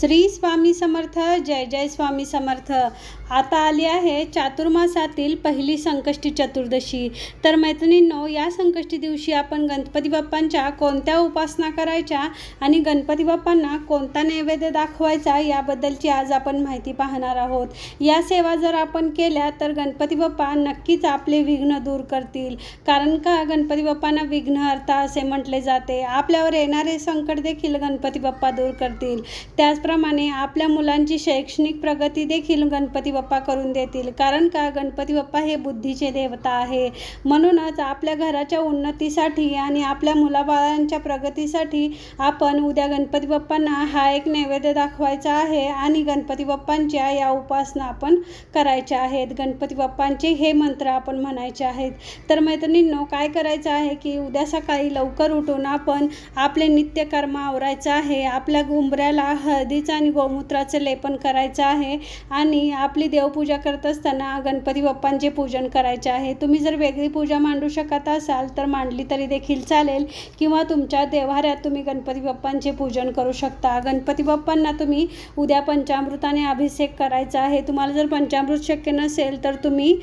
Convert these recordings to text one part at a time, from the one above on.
श्री स्वामी समर्थ जय जय स्वामी समर्थ. आता आली आहे चातुर्मासातील पहिली संकष्टी चतुर्दशी. तर मैत्रिणींनो या संकष्टी दिवशी आपण गणपती बाप्पांच्या कोणत्या उपासना करायच्या आणि गणपती बाप्पांना कोणता नैवेद्य दाखवायचा याबद्दलची आज आपण माहिती पाहणार आहोत. या सेवा जर आपण केल्या तर गणपती बाप्पा नक्कीच आपले विघ्न दूर करतील. कारण का गणपती बाप्पांना विघ्नहर्ता असे म्हटले जाते. आपल्यावर येणारे संकट देखील गणपती बाप्पा दूर करतील. त्याचप्रमाणे आपल्या मुलांची शैक्षणिक प्रगती देखील गणपती बाप्पा करून देतील. कारण का? गणपती बाप्पा हे बुद्धीचे देवता आहे. म्हणूनच आपल्या घराच्या उन्नतीसाठी आणि आपल्या मुलाबाळांच्या प्रगतीसाठी आपण उद्या गणपती बाप्पांना हा एक नैवेद्य दाखवायचा आहे आणि गणपती बाप्पांच्या या उपासना आपण करायच्या आहेत. गणपती बाप्पांचे हे मंत्र आपण म्हणायचे आहेत. तर मैत्रिणींनो काय करायचं आहे की उद्या सकाळी लवकर उठून आपण आपले नित्यकर्म आवरायचं आहे. आपल्या गुंबऱ्याला हळदीचं आणि गोमूत्राचं लेपन करायचं आहे. आणि आपली देवपूजा करत असताना गणपती बाप्पांचे पूजन करायचे आहे. तुम्ही जर वेगळी पूजा मांडू शकत असाल तर मांडली तरी देखील चालेल. किंवा तुमच्या देव्हाऱ्यात तुम्ही गणपती बाप्पांचे पूजन करू शकता. गणपती बाप्पांना तुम्ही उद्या पंचामृताने अभिषेक करायचा आहे. तुम्हाला जर पंचामृत शक्य नसेल तर तुम्ही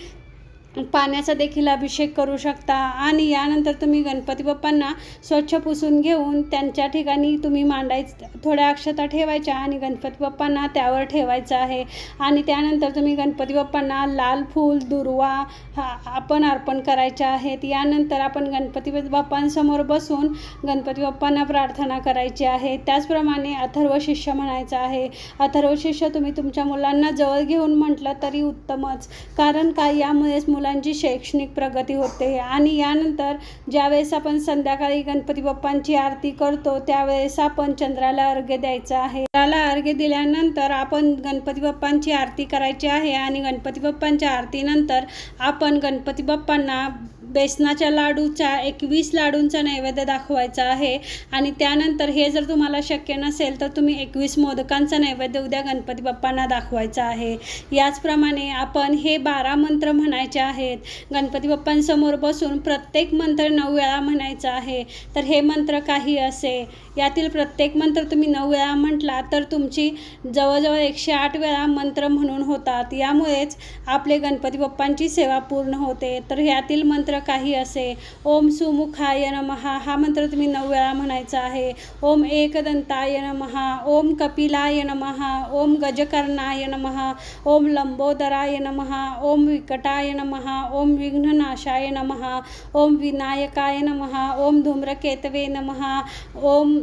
पाण्याचा देखील अभिषेक करू शकता. आणि यानंतर तुम्ही गणपती बाप्पांना स्वच्छ पुसून घेऊन त्यांच्या ठिकाणी तुम्ही मांडायच थोड्या अक्षता ठेवायच्या आणि गणपती बाप्पांना त्यावर ठेवायचं आहे. आणि त्यानंतर तुम्ही गणपती बाप्पांना लाल फूल दुर्वा हा आपण अर्पण करायच्या आहेत. यानंतर आपण गणपती बाप्पांसमोर बसून गणपती बाप्पांना प्रार्थना करायची आहे. त्याचप्रमाणे अथर्व शिष्य म्हणायचं आहे. अथर्व शिष्य तुम्ही तुमच्या मुलांना जवळ घेऊन म्हटलं तरी उत्तमच. कारण काय यामुळेच मुलांची शैक्षणिक प्रगती होते आणि यानंतर ज्यावेळेस आपण संध्याकाळी गणपती बाप्पांची आरती करतो त्यावेळेस आपण चंद्राला अर्घ्य द्यायचं आहे. चंद्राला अर्घ्य दिल्यानंतर आपण गणपती बाप्पांची आरती करायची आहे आणि गणपती बाप्पांच्या आरतीनंतर आपण गणपती बाप्पांना बेसनाच्या लाडूचा एकवीस लाडूंचा नैवेद्य दाखवायचा आहे. आणि त्यानंतर हे जर तुम्हाला शक्य नसेल तर तुम्ही एकवीस मोदकांचा नैवेद्य उद्या गणपती बाप्पांना दाखवायचा आहे. याचप्रमाणे आपण हे बारा मंत्र म्हणायचे आहेत. गणपती बाप्पांसमोर बसून प्रत्येक मंत्र नऊ वेळा म्हणायचा आहे. तर हे मंत्र काही असे. यातील प्रत्येक मंत्र तुम्ही नऊ वेळा म्हटला तर तुमची जवळजवळ एकशे आठ वेळा मंत्र म्हणून होतात. यामुळेच आपले गणपती बाप्पांची सेवा पूर्ण होते. तर ह्यातील मंत्र काही असे. ओम सुमुखाय नमहा हा मंत्र तुम्ही नऊ वेळा म्हणायचा आहे. ओम एकदंताय नमहा ओम कपिलाय नमहा ओम गजकर्णाय नमहा ओम लंबोदराय नमहा ओम विकटाय नमहा ओम विघ्ननाशाय नमहा ओम विनायकाय नमहा ओम धूम्रकेतवे नमहा ओम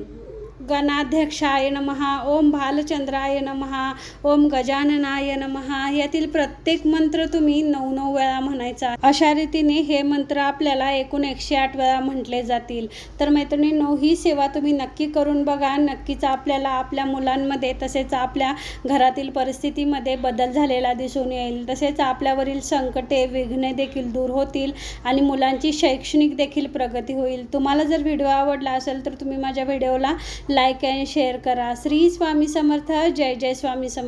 गणाध्यक्षाय नमहा ओम भालचंद्राय नमहा ओम गजाननाय नमहा यातील प्रत्येक मंत्र तुम्ही नऊ नऊ वेळा म्हणायचा. अशा रीतीने हे मंत्र आपल्याला एकूण एकशे आठ वेळा म्हटले जातील. तर मैत्रिणींनो ही सेवा तुम्ही नक्की करून बघा. नक्कीच आपल्याला आपल्या मुलांमध्ये तसेच आपल्या घरातील परिस्थितीमध्ये बदल झालेला दिसून येईल. तसेच आपल्यावरील संकटे विघ्ने देखील दूर होतील आणि मुलांची शैक्षणिक देखील प्रगती होईल. तुम्हाला जर व्हिडिओ आवडला असेल तर तुम्ही माझ्या व्हिडिओला लाईक अँड शेअर करा. श्री स्वामी समर्थ. जय जय स्वामी समर्थ.